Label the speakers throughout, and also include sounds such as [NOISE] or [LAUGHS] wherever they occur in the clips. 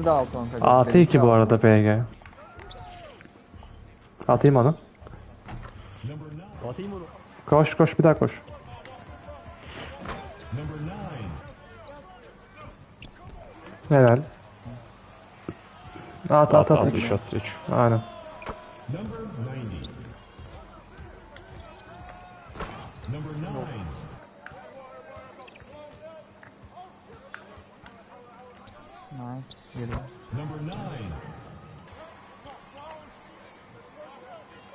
Speaker 1: İkisi de alt kanka.
Speaker 2: Atı
Speaker 1: Benimki
Speaker 2: 2 bu
Speaker 1: alt.
Speaker 2: arada BG. Atayım onu.
Speaker 3: Atayım onu.
Speaker 2: Koş koş bir daha koş. Helal. At at at.
Speaker 3: At
Speaker 2: at.
Speaker 3: bir shot 3.
Speaker 2: Aynen.
Speaker 1: Nice. Geliyor.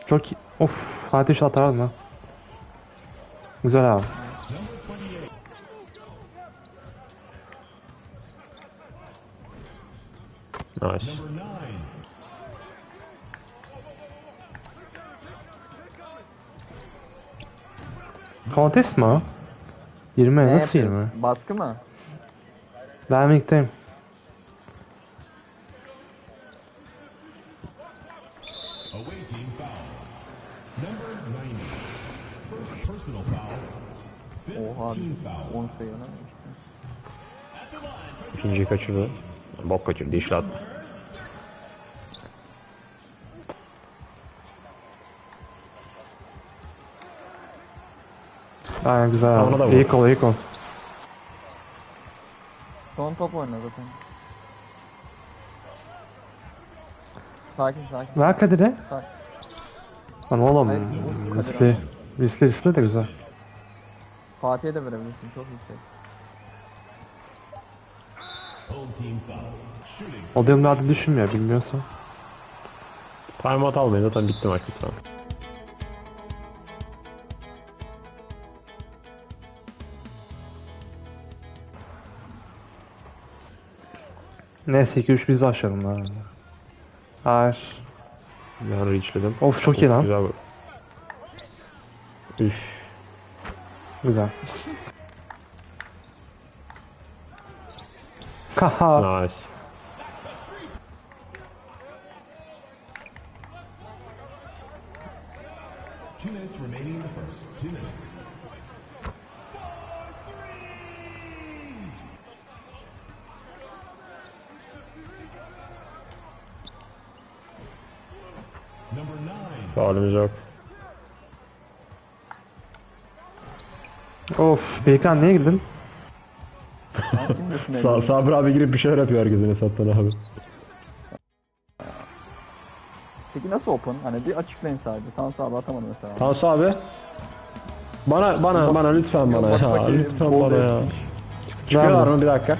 Speaker 2: Çok iyi. Of Fatih şu atar mı? Güzel abi.
Speaker 3: Nice.
Speaker 2: Contest mi o? 20
Speaker 1: Ne
Speaker 2: nasıl
Speaker 1: yapıyoruz?
Speaker 2: 20?
Speaker 1: Baskı mı?
Speaker 2: Ben mikteyim.
Speaker 4: Awaiting foul. Number 90. First personal foul.
Speaker 1: Oha.
Speaker 4: 15 foul.
Speaker 1: 10 sayı lan.
Speaker 3: İkinciyi kaçırdı. Bok kaçırdı. İşle attı.
Speaker 2: Aynen güzel
Speaker 3: Ona da
Speaker 2: abi.
Speaker 3: vur.
Speaker 2: İyi kol iyi kol.
Speaker 1: Son top oyna zaten. Sakin sakin.
Speaker 2: Ver Kadir'e.
Speaker 1: Sakin.
Speaker 2: Lan oğlum.
Speaker 1: Hayır, Kadir
Speaker 2: Risli.
Speaker 1: abi.
Speaker 2: Risli risli de güzel.
Speaker 1: Fatih'e de verebilirsin. Çok yüksek.
Speaker 2: O durumlarda düşünmüyor bilmiyorsan.
Speaker 3: Timeout almayın zaten bitti maç lütfen.
Speaker 2: Neyse 2-3 biz başlayalım lan. Hayır.
Speaker 3: Ben reachledim.
Speaker 2: Of çok iyi lan.
Speaker 3: Güzel bu. Üf.
Speaker 2: Güzel. [LAUGHS] Haha.
Speaker 3: Nice.
Speaker 4: Two minutes remaining in the first. Two minutes.
Speaker 3: Faulümüz yok.
Speaker 2: Of Beykan niye girdin?
Speaker 3: Sa Sabri abi girip bir şeyler yapıyor herkesin hesaptan abi.
Speaker 1: Peki nasıl open? Hani bir açıklayın sadece. Tansu abi atamadı mesela.
Speaker 3: Tansu abi. Bana bana bana lütfen bana ya. Lütfen bana ya. Çıkıyorlar mı bir dakika?